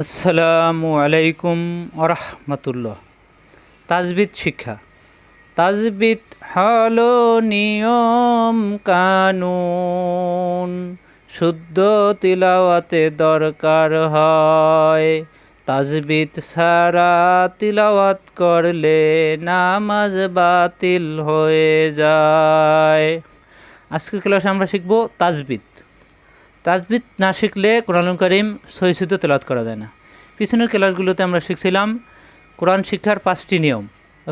আসসালামু আলাইকুম আরহামতুল্লাহ তাজবিদ শিক্ষা। তাজবিদ হলো নিয়ম কানুন। শুদ্ধ তিলাওয়াতে দরকার হয়। তাজবিদ সারা তিলাওয়াত করলে নামাজ বাতিল হয়ে যায়। আজকের ক্লাসে আমরা শিখব তাজবিদ। তাজবিদ না শিখলে কোরআন করিম সহিশুদ্ধ তেলাত করা যায় না। পিছনের ক্লাসগুলোতে আমরা শিখছিলাম কোরআন শিক্ষার পাঁচটি নিয়ম।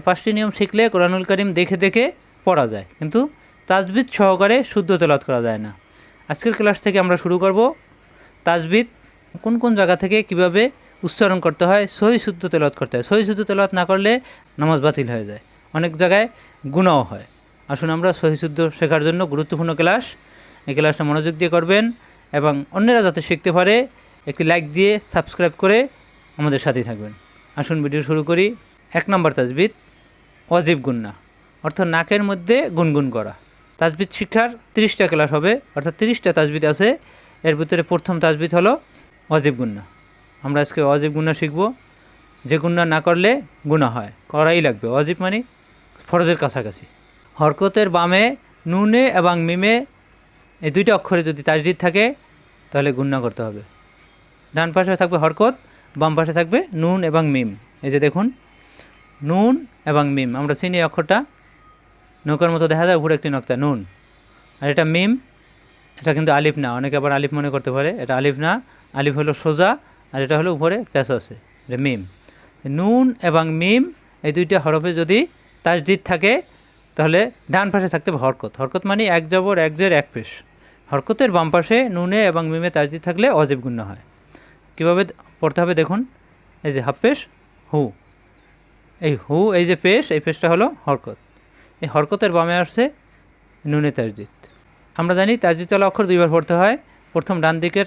পাঁচটি নিয়ম শিখলে কোরআনুল করিম দেখে দেখে পড়া যায়, কিন্তু তাজবিদ সহকারে শুদ্ধ তেলাত করা যায় না। আজকের ক্লাস থেকে আমরা শুরু করব তাজবিদ, কোন কোন জায়গা থেকে কীভাবে উচ্চারণ করতে হয়, সহি শুদ্ধ তেলাত করতে হয়। সহি শুদ্ধ তেলাত না করলে নামাজ বাতিল হয়ে যায়। অনেক জায়গায় গুণাও হয়। আসুন আমরা সহি শুদ্ধ শেখার জন্য গুরুত্বপূর্ণ ক্লাস, এই ক্লাসটা মনোযোগ দিয়ে করবেন। এবং অন্যরা যাতে শিখতে পারে, একটি লাইক দিয়ে সাবস্ক্রাইব করে আমাদের সাথেই থাকবেন। আসুন ভিডিও শুরু করি। এক নম্বর তাজবিদ, অজীব গুন্না, অর্থাৎ নাকের মধ্যে গুনগুন করা। তাজবিদ শিক্ষার তিরিশটা ক্লাস হবে, অর্থাৎ তিরিশটা তাজবিদ আছে। এর ভিতরে প্রথম তাজবিদ হলো অজীব গুন্না। আমরা আজকে অজীব গুন্না শিখব। যে গুন্না না করলে গুণা হয়। করাই লাগবে। অজীব মানে ফরজের কাছাকাছি। হরকতের বামে নুনে এবং মিমে এই দুইটা অক্ষরে যদি তাজদিদ থাকে, তাহলে গুণনা করতে হবে। ডান পাশে থাকবে হরকত, বাম পাশে থাকবে নুন এবং মিম। এই যে দেখুন, নুন এবং মিম। আমরা চিনি অক্ষরটা। নৌকার মতো দেখা যায়, উপরে একটি নক্তা, নুন। আর এটা মিম, এটা কিন্তু আলিফ না। অনেকে আবার আলিফ মনে করতে পারে, এটা আলিফ না। আলিফ হলো সোজা, আর এটা হলো উপরে প্যাস আছে, এটা মিম। নুন এবং মিম, এই দুইটা হরফে যদি তাজদিদ থাকে, তাহলে ডান পাশে থাকতে হবে হরকত। হরকত মানে এক জবর, এক জের, এক পেশ। হরকতের বাম পাশে নুনে এবং মিমে তাজদিদ থাকলে অজীব গুণ্য হয়। কীভাবে পড়তে হবে দেখুন, এই যে হাফ পেশ, হু। এই হু, এই যে পেশ, এই পেশটা হলো হরকত। এই হরকতের বামে আসছে নুনে তাজদিদ। আমরা জানি তাজদিদওয়ালা অক্ষর দুইবার পড়তে হয়। প্রথম ডান দিকের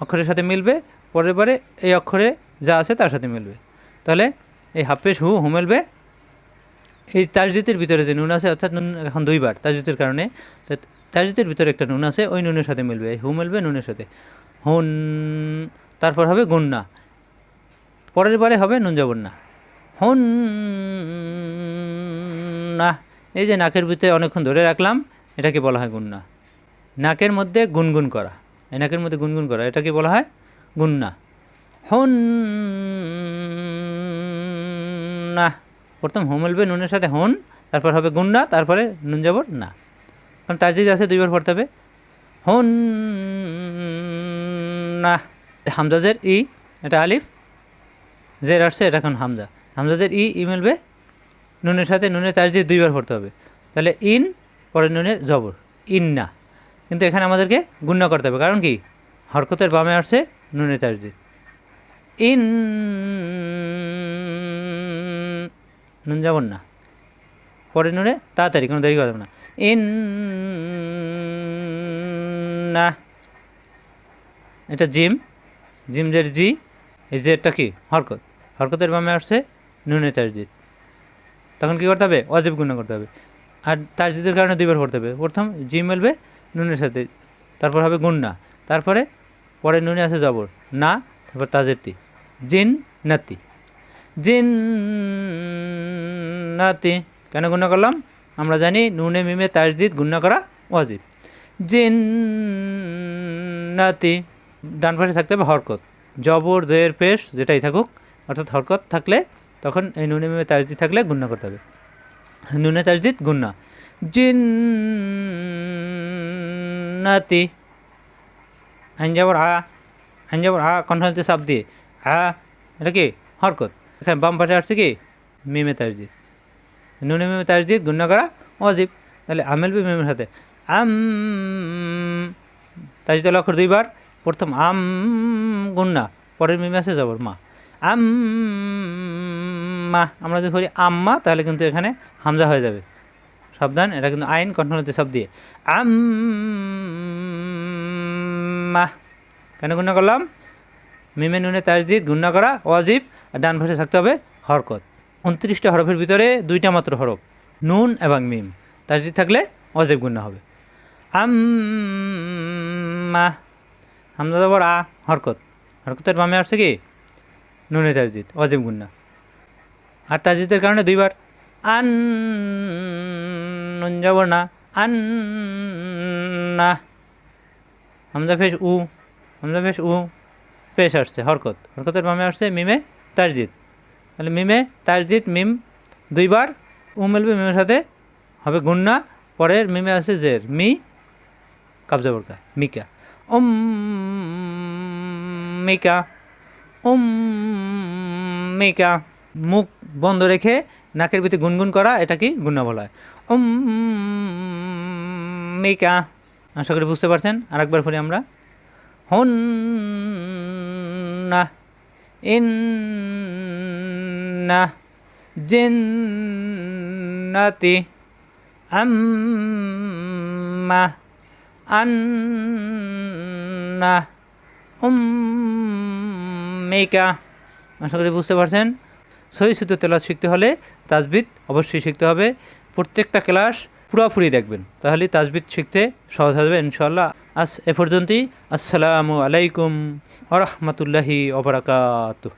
অক্ষরের সাথে মিলবে, পরের বারে এই অক্ষরে যা আছে তার সাথে মিলবে। তাহলে এই হাফ পেশ, হু হু মিলবে এই তাজদিতের ভিতরে যে নুন আছে, অর্থাৎ নুন এখন দুইবার তাজদিতের কারণে তাজদিতের ভিতরে একটা নুন আছে, ওই নুনের সাথে মিলবে হু মিলবে নুনের সাথে। হুন, তারপর হবে গুন্না। পরের বারে হবে নুন যাবন না হুন, না, এই যে নাকের ভিতরে অনেকক্ষণ ধরে রাখলাম, এটাকে বলা হয় গুন্না। নাকের মধ্যে গুনগুন করা। এই নাকের মধ্যে গুনগুন করা, এটাকে বলা হয় গুন্না। হুন, না। প্রথম হোম মিলবে নুনের সাথে হন, তারপর হবে গুন্না তারপরে নুন যাবর না। কারণ তাজদিদ আছে, দুইবার পড়তে হবে। হন না হামজাজের ই, এটা আলিফ। জের আসছে, এটা এখন হামজা। হামজাজের ই ই মিলবে নুনের সাথে, নুনের তাজদিদ দুইবার পড়তে হবে। তাহলে ইন, পরে নুনে জবর ইন না কিন্তু এখানে আমাদেরকে গুণ্য করতে হবে, কারণ কি? হরকতের বামে আসছে নুনের তাজদিদ। ইন নুন যাবন না। পরে নুনে তাড়াতাড়ি, কোনো দেরি করবে না। ইন না এটা জিম। জিম জিমদের জি, এই জেডটা কি? হরকত। হরকতের বামে আসছে নুনে তাজদিদ। তখন কী করতে হবে? অজীব গুণ করতে হবে। আর তাজদিদের কারণে দুইবার পড়তে হবে। প্রথম জি মেলবে নুনের সাথে, তারপর হবে গুন্না তারপরে পরে নুনে আছে জবর। না, তারপর তাজেরতি। জিন নাতি। জিন নাতি কেন গুণা করলাম? আমরা জানি নুনে মিমে তাজদিদ গুণা করা অজিব জিন নাতি ডান পাশে থাকতে হবে হরকত। জবর জের পেশ, যেটাই থাকুক, অর্থাৎ হরকত থাকলে তখন এই নুনে মিমে তাজদিদ থাকলে গুণা করতে হবে। নুনে তাজদিদ গুণা। জিন নাতি আইন যাবর আ আইন যাবর আ কন্ট্রোলতে সাপ দিয়ে। আ এটা কি? হরকত। এখানে বাম পাশে আসছে কি? মিমে তাজদিদ। নুনে মিমে তাজদিদ গুণ্য করা অজীব। তাহলে আমেলবি মিমের সাথে। আম তাজদিদ অক্ষর দুইবার। প্রথম আম গুন্না পরের মিমে আছে যাবর মা। আম মা, আমরা যদি করি আম্মা তাহলে কিন্তু এখানে হামজা হয়ে যাবে। সাবধান, এটা কিন্তু আইন কন্ট্রোলতে সব দিয়ে। আম মা, কেন গুণ্য করলাম? মিমে নুনে তাজদিদ গুণ্য করা অজীব। ডান পাশে থাকতে হবে হরকত। উনত্রিশটা হরফের ভিতরে দুইটা মাত্র হরফ, নুন এবং মিম। তাজদিদ থাকলে অজীব গুণ্য হবে। আম মা হামজা যাবর আ, হরকত। হরকতের বামে আসছে কি? নুনে তাজদিদ অজিম গুন্না আর তাজদিদের কারণে দুইবার, আন, নুন যাব না, আন, না। হামজা ফেস উ, হামজা ফেস উ পেশ আসছে, হরকত। হরকতের বামে আসছে মিমে তাজদিদ। তাহলে মিমে তাজদিদ, মিম দুইবার উ মিলবে মিমের সাথে হবে গুন্না, পরের মিমে আছে জের, মি কাবজা বরকা, মিকা। উম মিকা উম মিকা। মুখ বন্ধ রেখে নাকের ভিতরে গুনগুন করা, এটা কি গুন্না বলা হয়? উম মিকা। আশা করি বুঝতে পারছেন। আরেকবার পড়ি আমরা। হন না না জিন্নাতি আম্মা আন্না উম্মিকা আশা করি বুঝতে পারছেন। সহি সূত্র তেলাত শিখতে হলে তাজবিদ অবশ্যই শিখতে হবে। প্রত্যেকটা ক্লাস পুরোপুরি দেখবেন। তাহলে তাজবিদ শিখতে সহজ হবে ইনশাল্লাহ আস এ পর্যন্তই। আসসালামু আলাইকুম আ রহমতুল্লাহি ওবরাকাতুহ